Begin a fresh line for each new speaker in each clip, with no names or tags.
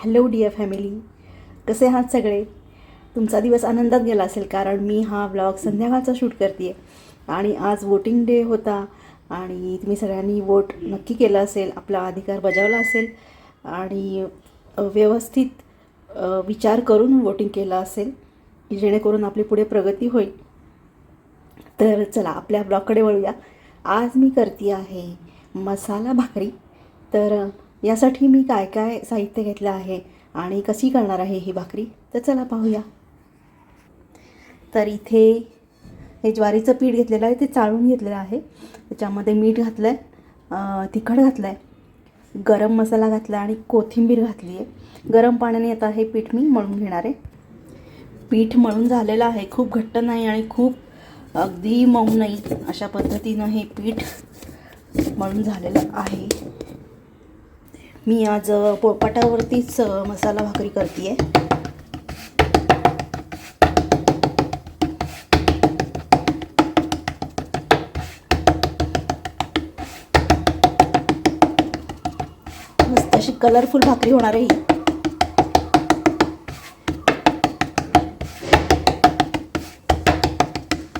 Hello dear family कसे आहात सगळे? तुमचा दिवस आनंदात गेला असेल कारण मी हा ब्लॉग संध्याकाळचा शूट करते आहे आणि आज वोटिंग डे होता आणि तुम्ही सगळ्यांनी वोट नक्की केलं असेल आपला अधिकार बजावला असेल आणि व्यवस्थित विचार करून वोटिंग केलं असेल जेणेकरून आपली पुढे प्रगती होईल. तर चला आपल्या ब्लॉगकडे वळूया. आज मी करते आहे मसाला भाकरी. तर यासाठी मी काय काय साहित्य घेतलं आहे आणि कशी करणार आहे ही भाकरी? तर चला पाहूया. तर इथे हे ज्वारीचं पीठ घेतलेलं आहे ते चाळून घेतलेलं आहे. त्याच्यामध्ये मीठ घातलं आहे तिखट घातलं आहे गरम मसाला घातला आणि कोथिंबीर घातली आहे. गरम पाण्याने आता हे पीठ मी मळून घेणार आहे. पीठ मळून झालेलं आहे खूप घट्ट नाही आणि खूप अगदी मऊ नाही. अशा पद्धतीनं हे पीठ मळून झालेलं आहे. मी आज अ, पोळपाटावरतीच मसाला भाकरी करते आहे मस्त अशी कलरफुल भाकरी होणार आहे ही.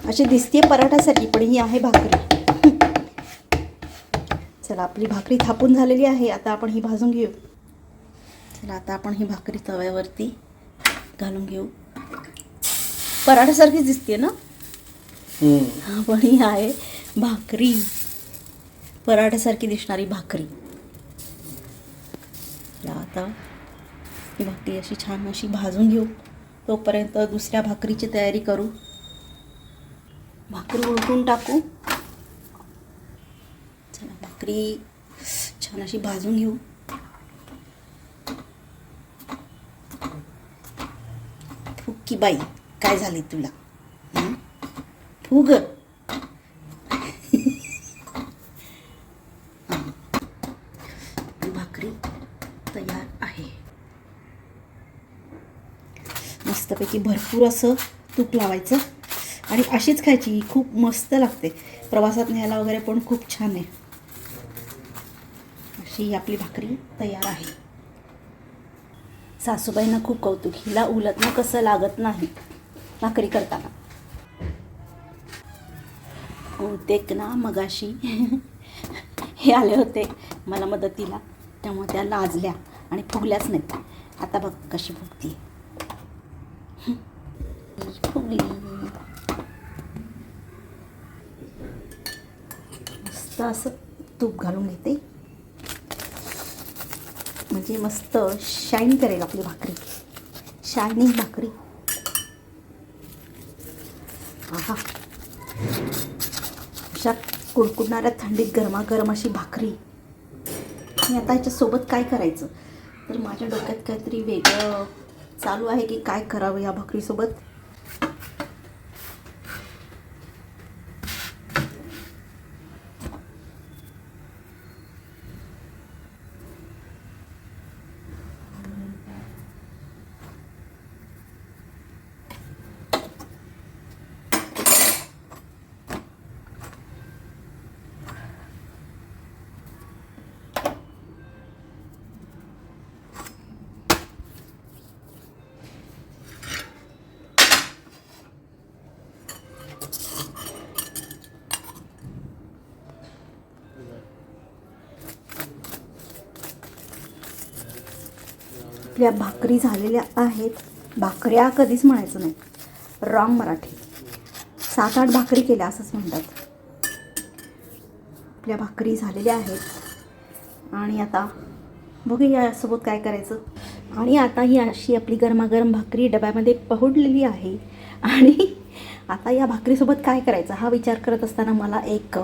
अशी दिसते पराठासाठी पण ही आहे भाकरी. चला आपली भाकरी थापून झालेली आहे. आता आपण ही भाजून घेऊ. चला आता आपण ही भाकरी तव्यावरती घालून घेऊ. पराठासारखीच दिसते ना? हा, पण ही आहे भाकरी. पराठासारखी दिसणारी भाकरी. आता ही भाकरी अशी छान अशी भाजून घेऊ. तोपर्यंत दुसऱ्या भाकरीची तयारी करू. भाकरी उलटून टाकू. चला भाकरी छान अशी भाजून घेऊ. फुक्की बाई काय झाली तुला? फुग. भाकरी तयार आहे. मस्तपैकी भरपूर असं तूप लावायचं आणि अशीच खायची खूप मस्त लागते. प्रवासात न्यायला वगैरे पण खूप छान आहे. अशी ही आपली भाकरी तयार आहे. सासूबाईंना खूप कौतुक. हिला उलटणं कसं लागत नाही भाकरी करताना. बहुतेक ना मगाशी हे आले होते मला मदतीला. त्यामुळे त्या लाजल्या आणि फुगल्याच नाहीत. आता बघ कशी फुगती फुगली. मस्त असं तूप घालून घेते. म्हणजे मस्त शाईन करेल आपली भाकरी. शायनिंग भाकरी. आहा. अशा कुडकुडणाऱ्या थंडीत गरमागरम अशी भाकरी. आणि आता ह्याच्यासोबत काय करायचं? तर माझ्या डोक्यात काहीतरी वेगळं चालू आहे की काय करावं या भाकरीसोबत? आपल्या भाकरी झालेल्या आहेत. भाकऱ्या कधीच म्हणायचं नाही. रॉंग मराठी. सात आठ भाकरी केल्या असंच म्हणतात. आपल्या भाकरी झालेल्या आहेत. आणि आता बघूया यासोबत काय करायचं. आणि आता ही अशी आपली गरमागरम भाकरी डब्यामध्ये पहुडलेली आहे. आणि आता या भाकरीसोबत काय करायचं? हा विचार करत असताना मला एक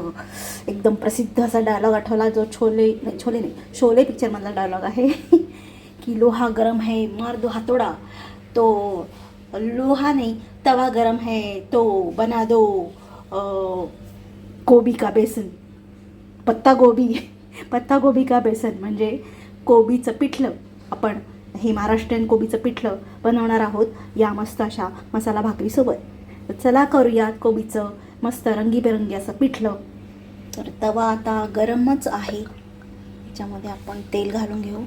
एकदम प्रसिद्ध असा डायलॉग आठवला जो छोले नाही छोले नाही शोले पिक्चरमधला डायलॉग आहे. कि लोहा गरम है मार दो हाथोड़ा। तो लोहा नहीं तवा गरम है तो बना दो कोबी गोभी का बेसन। पत्ता गोबी पत्ता गोबी का बेसन म्हणजे कोबीचं पिठलं। आपण हे महाराष्ट्रीयन कोबीचं पिठलं बनवणार आहोत या मस्त अशा मसाला भाकरीसोबत चला करूयात कोबीचं मस्त रंगीबेरंगी असं पिठलं. तर तवा आता गरमच आहे. त्याच्यामध्ये आपण तेल घालून घेऊ.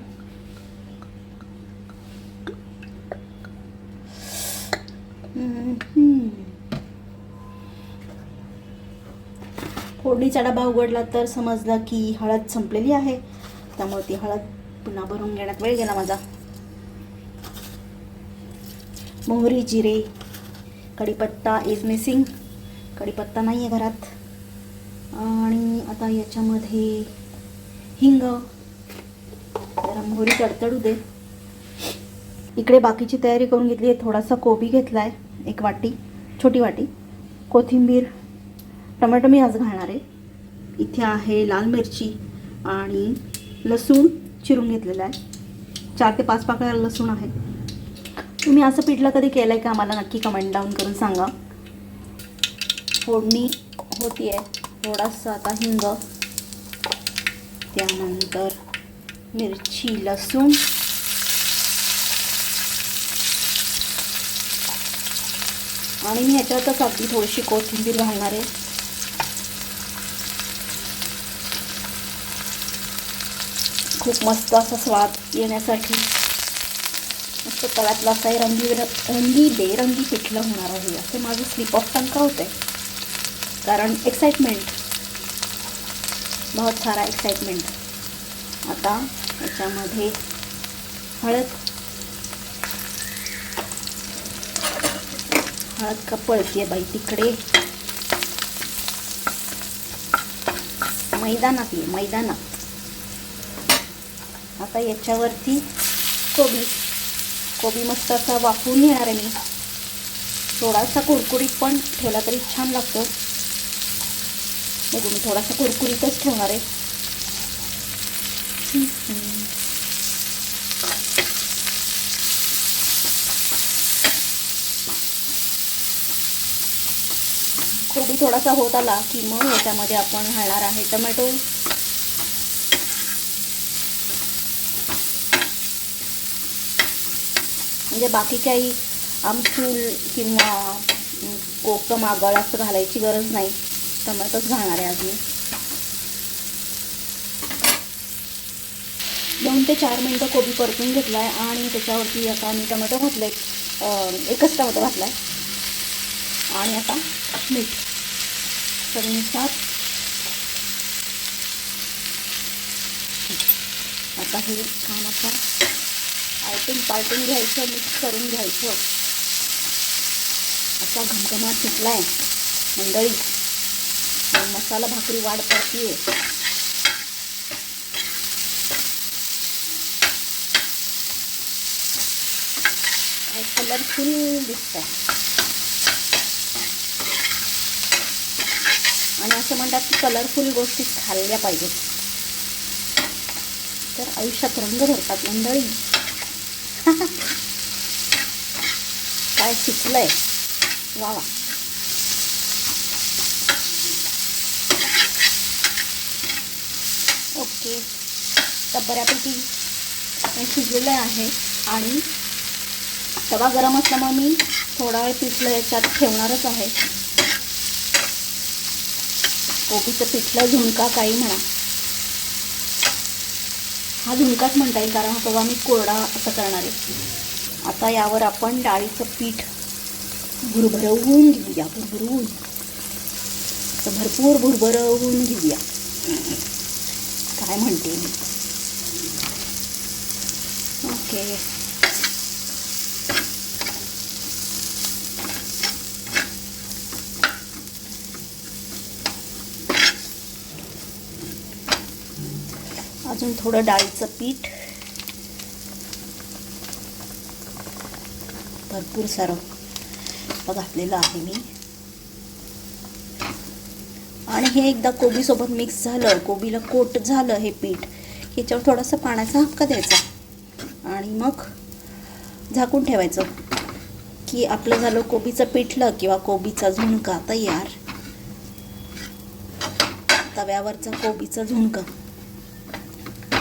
फोडणीचा डबा उघडला तर समजलं की हळद संपलेली आहे. त्यामुळे ती हळद पुन्हा भरून घेण्यात वेळ गेला माझा. मोहरी जिरे कढीपत्ता इज मिसिंग कढीपत्ता नाही आहे घरात. आणि आता याच्यामध्ये हिंग. जरा मोहरी तडतडू दे. इकडे बाकीची तयारी करून घेतली आहे. थोडासा कोबी घेतला आहे एक वाटी छोटी वाटी. कोथिंबीर टमॅटो मी आज घालणार आहे. इथे आहे लाल मिरची आणि लसूण चिरून घेतलेला आहे. चार ते पाच पाकळ्या लसूण आहे. तुम्ही असं पिठलं कधी केलं आहे का? आम्हाला नक्की कमेंट डाऊन करून सांगा. फोडणी होती आहे थोडासा आता हिंग त्यानंतर मिरची लसूण. आणि मी ह्याच्यातच अगदी थोडीशी कोथिंबीर घालणार आहे. खूप मस्त असा स्वाद येण्यासाठी. मस्त तळ्यातलं असं हे रंगी रंगी बेरंगी पिठलं होणार आहे. असं माझं स्लिप ऑफ टंग का होतं? आहे कारण एक्साइटमेंट बहुत सारा एक्साइटमेंट आता याच्यामध्ये हळद हळद का? पळते बाई तिकडे. मैदानात ये मैदानात. आता याच्यावरती कोबी. कोबी मस्त असा वाफवून घेणार आहे मी. थोडासा कुरकुरीत पण ठेवला तरी छान लागतो. बघू मी थोडासा कुरकुरीतच ठेवणार आहे. कोबी थोडासा होत आला की मग याच्यामध्ये आपण घालणार आहे टोमॅटो. म्हणजे बाकी काही आमचूल किंवा कोकम आगळ असं घालायची गरज नाही. टमॅटोच घालणार आहे आज मी दोन ते चार मिनटं कोबी परतून घेतला आहे आणि त्याच्यावरती आता मी टोमॅटो घातले एकच टमॅटो घातला आहे आणि आता मीठ चवीनुसार आता हे छान आता आलटून पालटून घ्यायचं मिक्स करून घ्यायचं. असा घमघमाट सुटला आहे मंडळी मसाला भाकरी वाढ पडतीये. कलरफुल दिसत आहे आणि असं म्हणतात की कलरफुल गोष्टी खाल्ल्या पाहिजेत. तर आयुष्यात रंग भरतात मंडळी. काय शिकलंय? वा वा. ओके. तर बऱ्यापैकी शिजलेलं आहे आणि तवा गरम असल्यामुळे मी थोडा वेळ पिठलं याच्यात ठेवणारच आहे. कोबीचं पिठलं झुणका काही म्हणा. हा झुणकाच म्हणता येईल कारण हा मी कोरडा असं करणार आहे. आता यावर आपण डाळीचं पीठ भुरभरवून घेऊया भुरभरवून. तर भरपूर भुरभरवून घेऊया. काय म्हणते मी? ओके. अजून थोडं डाळीचं पीठ. भरपूर सारं घातलेलं आहे मी. आणि हे एकदा कोबीसोबत मिक्स झालं कोबीला कोट झालं हे पीठ याच्यावर थोडासा पाण्याचा हक्का द्यायचा. आणि मग झाकून ठेवायचं. की आपलं झालं कोबीचं पिठलं किंवा कोबीचा झुणका तयार. तव्यावरचा कोबीचा झुणका.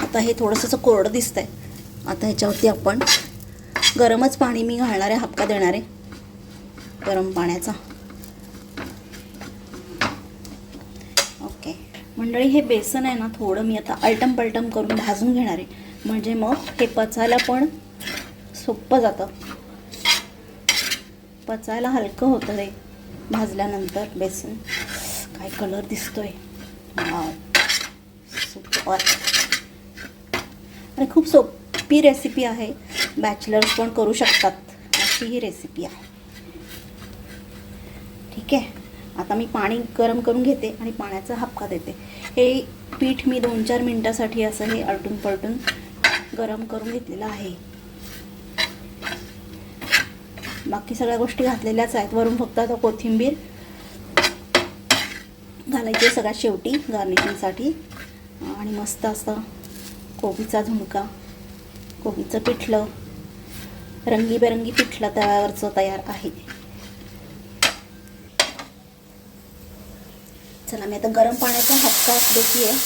आता हे थोडंसं कोरडं दिसतंय. आता ह्याच्यावरती आपण गरमच पाणी मी घालणार आहे हपका देणार आहे. गरम पाण्याचा. ओके मंडळी हे बेसन आहे ना थोडं मी आता अल्टम पलटम करून भाजून घेणार आहे. म्हणजे मग हे पचायला पण सोपं जातं. पचायला हलकं होतं हे भाजल्यानंतर बेसन. काय कलर दिसतोय? सुपर आणि खूप सोपी रेसिपी आहे. बॅचलर्स पण करू शकतात. अशी ही रेसिपी आहे. ठीक आहे? आता मी पाणी गरम करून घेते आणि पाण्याचा हापका देते. हे पीठ मी दोन चार मिनटासाठी असं हे आलटून पलटून गरम करून घेतलेलं आहे. बाकी सगळ्या गोष्टी घातलेल्याच आहेत. वरून फक्त आता कोथिंबीर घालायची आहे सगळ्यात शेवटी गार्निशिंगसाठी आणि मस्त असं कोबीचा झुणका कोबीचं पिठलं रंगीबेरंगी पिठलं तव्यावरचं तयार आहे. चला मी आता गरम पाण्याचा हप्ता देते आहे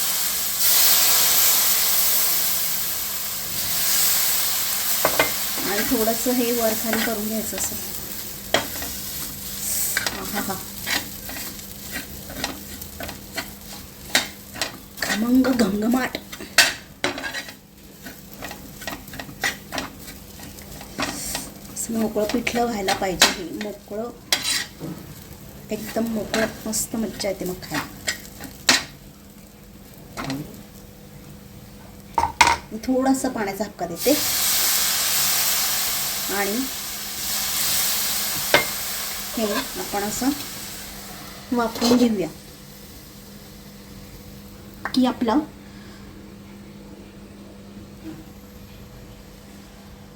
आणि थोडंसं हे वर खाली करून घ्यायचं असं. हा हा. खमंग घमघमाट असं मोकळं पिठलं व्हायला पाहिजे हे. मोकळं एकदम मोकळं मस्त मज्जा येते मग खायला. थोडासा पाण्याचा हक्का देते. आणि हे आपण असं वापरून घेऊया. की आपलं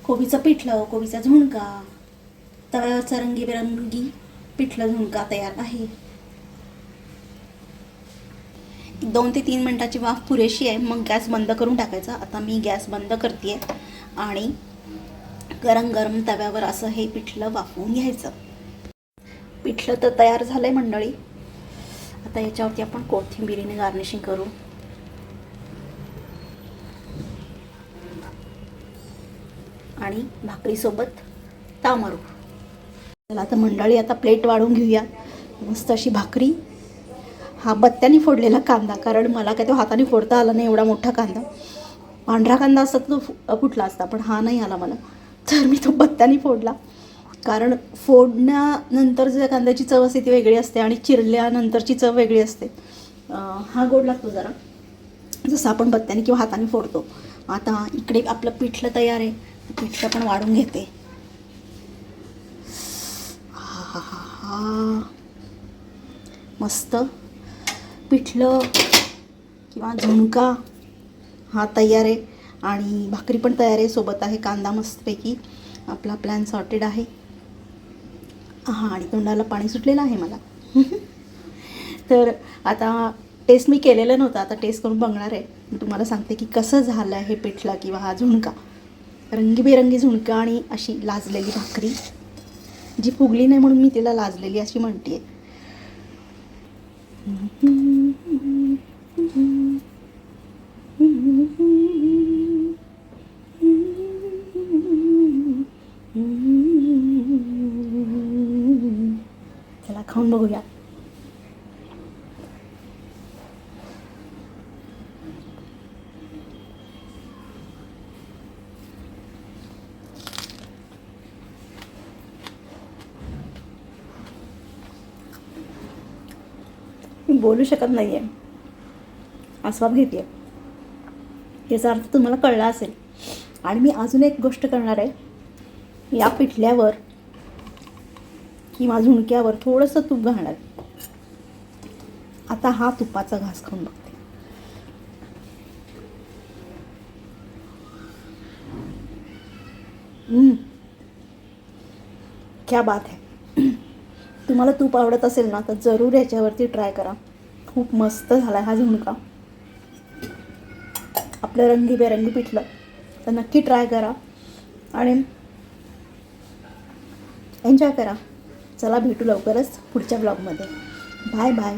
कोबीचं पिठलं कोबीचा झुणका तव्यावरचा रंगीबेरंगी पिठलं झुणका तयार आहे. दोन ते तीन मिनटाची वाफ पुरेशी आहे. मग गॅस बंद करून टाकायचा. आता मी गॅस बंद करते आणि गरम गरम तव्यावर असं हे पिठलं वाफवून घ्यायचं. पिठलं तर तयार झालं आहे मंडळी. आता याच्यावरती आपण कोथिंबिरीने गार्निशिंग करू. आणि भाकरीसोबत ताव मारू. चला आता मंडळी आता प्लेट वाढून घेऊया. मस्त अशी भाकरी. हा बत्त्याने फोडलेला कांदा कारण मला काय तो हाताने फोडता आला नाही एवढा मोठा कांदा. पांढरा कांदा असता तो कुठला फुटला असता पण हा नाही आला मला. तर मी तो बत्त्याने फोडला. कारण फोडण्यानंतर जे कांद्याची चव असते ती वेगळी असते आणि चिरल्यानंतरची चव वेगळी असते. हा गोड लागतो जरा. जसं आपण बत्त्याने किंवा हाताने फोडतो. आता इकडे आपलं पिठलं तयार आहे. पिठलं पण वाढून घेते. हा हा हा हा मस्त. पिठलं किंवा झुणका हा तयार आहे. आणि भाकरी पण तयार आहे. सोबत आहे कांदा मस्तपैकी. आपला प्लॅन सॉर्टेड आहे. हां आणि तोंडाला पाणी सुटलेलं आहे मला. तर आता टेस्ट मी केलेलं नव्हतं. आता टेस्ट करून बघणार आहे. मी तुम्हाला सांगते की कसं झालं आहे हे पिठला किंवा हा झुणका. रंगीबेरंगी झुणका आणि अशी लाजलेली भाकरी जी फुगली नाही म्हणून मी तिला लाजलेली अशी म्हणते चला खाऊन बघूया मी बोलू शकत नाही आहे आस्वाद घेते याचा अर्थ तुम्हाला कळला असेल. आणि मी अजून एक गोष्ट करणार आहे. या पिठल्यावर किंवा झुणक्यावर थोडंसं तूप घालणार आता हा तुपाचा घास खाऊन बघते. क्या बात है. तुम्हाला तूप आवडत असेल ना तर जरूर याच्यावरती ट्राय करा. खूप मस्त झाला हा झुणका. आपलं रंगीबेरंगी पिठलं. तर नक्की ट्राय करा. आणि एन्जॉय करा. चला भेटू लवकरच पुढच्या ब्लॉगमध्ये बाय बाय